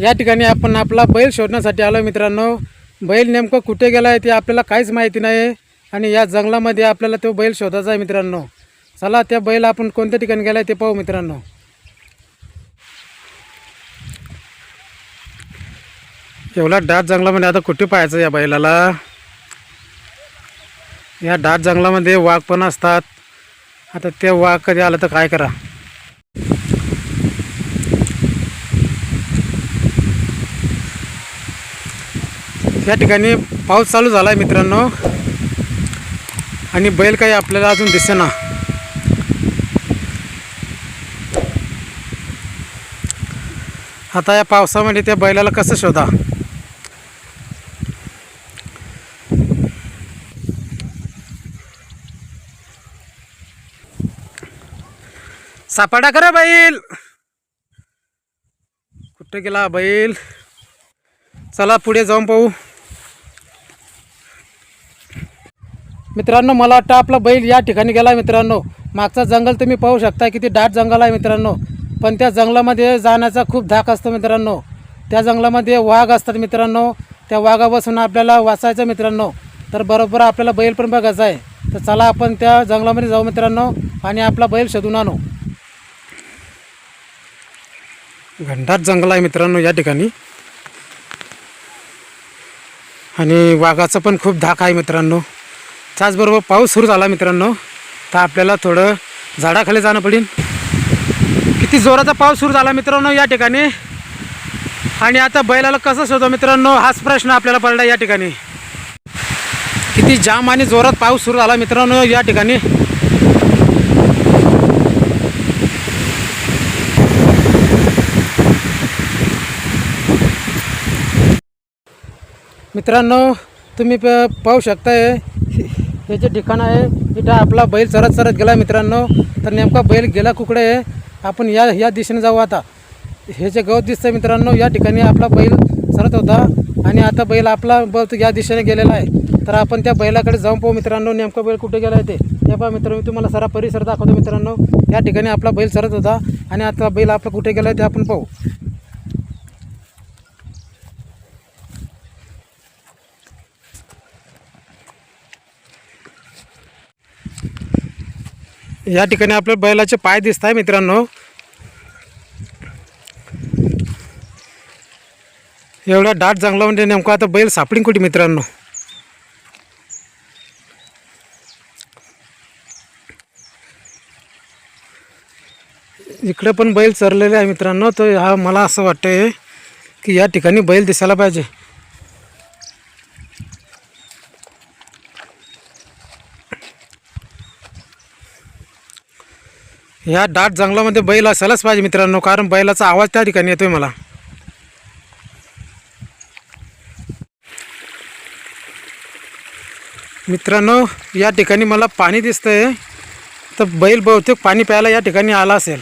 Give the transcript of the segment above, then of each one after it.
या ठिकाणी आपण आपला बैल शोधण्यासाठी आलो मित्रांनो. बैल नेमकं कुठे गेला आहे ते आपल्याला काहीच माहिती नाही आणि या जंगलामध्ये आपल्याला तो बैल शोधायचा आहे मित्रांनो. चला त्या बैल आपण कोणत्या ठिकाणी गेला आहे ते पाहू मित्रांनो. एवढा डाट जंगलामध्ये आता कुठे पाहायचं या बैलाला? या डाट जंगलामध्ये वाघ पण असतात. आता ते वाघ कधी आलं तर काय करा? या ठिकाणी पाऊस चालू झाला आहे मित्रांनो. आणि बैल काही आपल्याला अजून दिसेना. आता या पावसामध्ये त्या बैलाला कसं शोधा? सापाडा करा बैल. कुठं गेला बैल? चला पुढे जाऊन पाहू. मित्रांनो मला वाटतं आपला बैल या ठिकाणी गेला मित्रांनो. मागचा जंगल तुम्ही पाहू शकता किती दाट जंगल आहे मित्रांनो. पण त्या जंगलामध्ये जाण्याचा खूप धाक असतो मित्रांनो. त्या जंगलामध्ये वाघ असतात मित्रांनो. त्या वाघापासून आपल्याला वाचायचं मित्रांनो. तर बरोबर आपल्याला बैल पण बघायचा आहे. तर चला आपण त्या जंगलामध्ये जाऊ मित्रांनो आणि आपला बैल शोधून आणू. घंटात जंगल आहे मित्रांनो या ठिकाणी. आणि वाघाचं पण खूप धाक आहे मित्रांनो. त्याचबरोबर पाऊस सुरू झाला मित्रांनो. तर आपल्याला थोडं झाडाखाली जाणं पडेल किती जोराचा पाऊस सुरू झाला मित्रांनो या ठिकाणी. आणि आता बैलाला कसं शोधतो मित्रांनो? हाच प्रश्न आपल्याला पडला या ठिकाणी. किती जाम आणि जोरात पाऊस सुरू झाला मित्रांनो या ठिकाणी. मित्रांनो तुम्ही प पाहू शकताय हे जे ठिकाण आहे इथं आपला बैल चरत चरत गेला मित्रांनो. तर नेमका बैल गेला कुकडे आहे? आपण या या दिशेने जाऊ आता. हे जे गवत दिसतं मित्रांनो या ठिकाणी आपला बैल चरत होता आणि आता बैल आपला बहुतेक या दिशेने गेलेला आहे. तर आपण त्या बैलाकडे जाऊन पाहू मित्रांनो नेमका बैल कुठे गेला आहे ते. ते पहा मित्रांनो मी तुम्हाला सारा परिसर दाखवतो मित्रांनो. या ठिकाणी आपला बैल चरत होता आणि आता बैल आपला कुठे गेला आहे ते आपण पाहू. या ठिकाणी आपल्या बैलाचे पाय दिसत आहे मित्रांनो. एवढा दाट म्हणजे नेमकं आता बैल सापडीन कुठे मित्रांनो? इकडे पण बैल चरलेले आहे मित्रांनो तर हा मला असं वाटतंय की या ठिकाणी बैल दिसायला पाहिजे. या दाट जंगलामध्ये बैल असायलाच पाहिजे मित्रांनो कारण बैलाचा आवाज त्या ठिकाणी येतोय मला. मित्रांनो या ठिकाणी मला पाणी दिसतंय. तर बैल बहुतेक पाणी प्यायला या ठिकाणी आला असेल.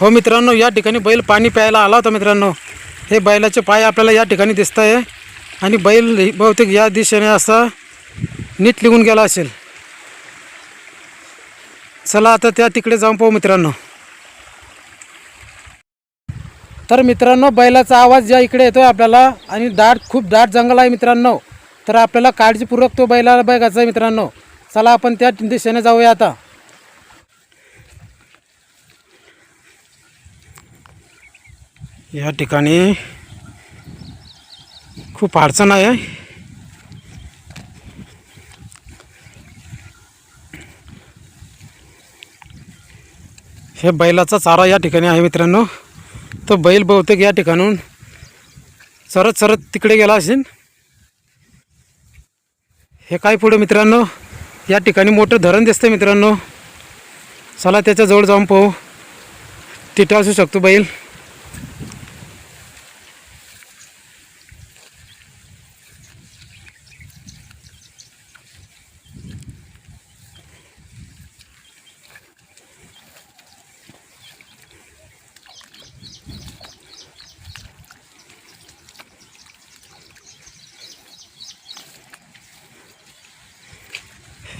हो मित्रांनो या ठिकाणी बैल पाणी प्यायला आला होता मित्रांनो. हे बैलाचे पाय आपल्याला या ठिकाणी दिसत आहे आणि बैल बहुतेक या दिशेने असा नीट लिहून गेला असेल. चला आता त्या तिकडे जाऊन पाहू मित्रांनो. तर मित्रांनो बैलाचा आवाज ज्या इकडे येतोय आपल्याला आणि दाट खूप दाट जंगल आहे मित्रांनो. तर आपल्याला काळजीपूर्वक तो बैलाला बघायचा आहे मित्रांनो. चला आपण त्या दिशेने जाऊया आता. या ठिकाणी खूप अडचण आहे. हे बैलाचा चारा या ठिकाणी आहे मित्रांनो. तो बैल बहुतेक या ठिकाणून चरत चरत तिकडे गेला असेल. हे काय पुढे मित्रांनो? या ठिकाणी मोठं धरण दिसतं मित्रांनो. चला त्याच्याजवळ जाऊन पाहू. तिथं असू शकतो बैल.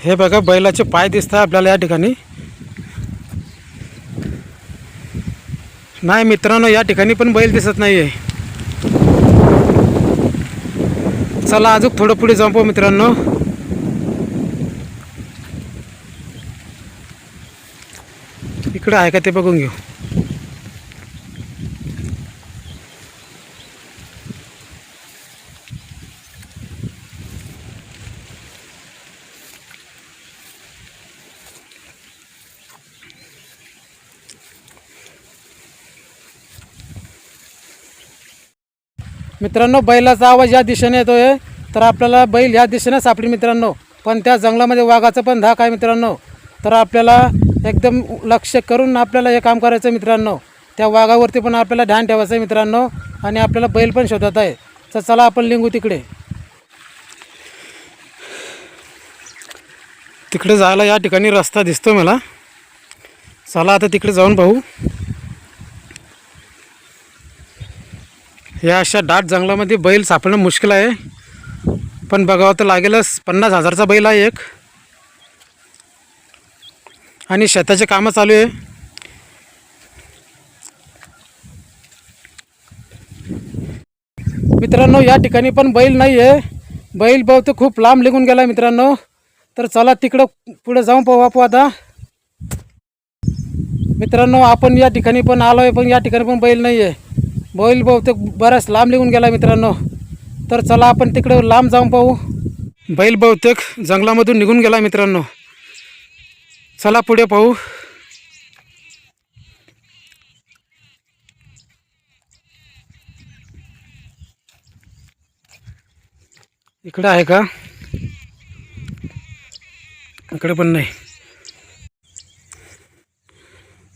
हे बघा बैलाचे पाय दिसत आहे आपल्याला या ठिकाणी. नाही मित्रांनो या ठिकाणी पण बैल दिसत नाही आहे चला अजून थोडं पुढे जाऊ पाहू मित्रांनो. इकडं आहे का ते बघून घेऊ. मित्रांनो बैलाचा आवाज या दिशेने येतोय. तर आपल्याला बैल या दिशेने सापडी मित्रांनो. पण त्या जंगलामध्ये वाघाचं पण धाक आहे मित्रांनो. तर आपल्याला एकदम लक्ष करून आपल्याला हे काम करायचं आहे मित्रांनो. त्या वाघावरती पण आपल्याला ध्यान ठेवायचं आहे मित्रांनो. आणि आपल्याला बैल पण शोधत आहे. तर चला आपण लिंगू तिकडे. तिकडे जायला या ठिकाणी रस्ता दिसतो मला. चला आता तिकडे जाऊन पाहू. या अशा दाट जंगलामध्ये बैल सापडणं मुश्किल आहे. पण बघावं तर लागेलच. पन्नास हजारचा बैल आहे एक. आणि शेताचे कामं चालू आहे. मित्रांनो या ठिकाणी पण बैल नाही आहे. बैल बहुतेक खूप लांब निघून गेला मित्रांनो. तर चला तिकडं पुढे जाऊन पाहू आपण आता. मित्रांनो आपण या ठिकाणी पण आलो आहे पण या ठिकाणी पण बैल नाही आहे बैल बहुतेक बराच लांब निघून गेला मित्रांनो. तर चला आपण तिकडे लांब जाऊन पाहू. बैल बहुतेक जंगलामधून निघून गेला मित्रांनो. चला पुढे पाहू. इकडे आहे का? इकडे पण नाही.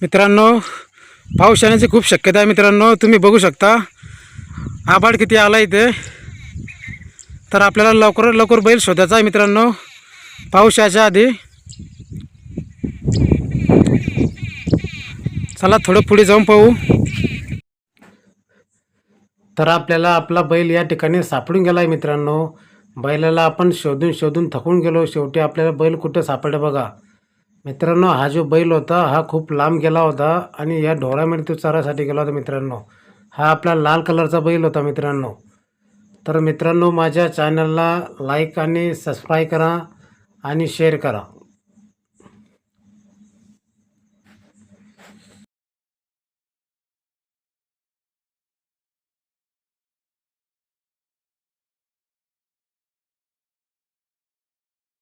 मित्रांनो पाऊस येण्याची खूप शक्यता आहे मित्रांनो. तुम्ही बघू शकता. आभाळ किती आला इथे. तर आपल्याला लवकर लवकर बैल शोधायचा आहे मित्रांनो. पाऊस यायच्या आधी. चला थोडं पुढे जाऊन पाहू. तर आपल्याला आपला बैल या ठिकाणी सापडून गेला आहे मित्रांनो. बैलाला आपण शोधून शोधून थकून गेलो. शेवटी आपल्याला बैल कुठे सापडलं बघा. मित्रांनो हा जो बैल होता हा खूप लांब गेला होता आणि या ढोरामध्ये तो चारासाठी गेला होता मित्रांनो. हा आपला लाल कलरचा बैल होता मित्रांनो. तर मित्रांनो माझ्या चॅनलला लाईक आणि सबस्क्राईब करा आणि शेअर करा.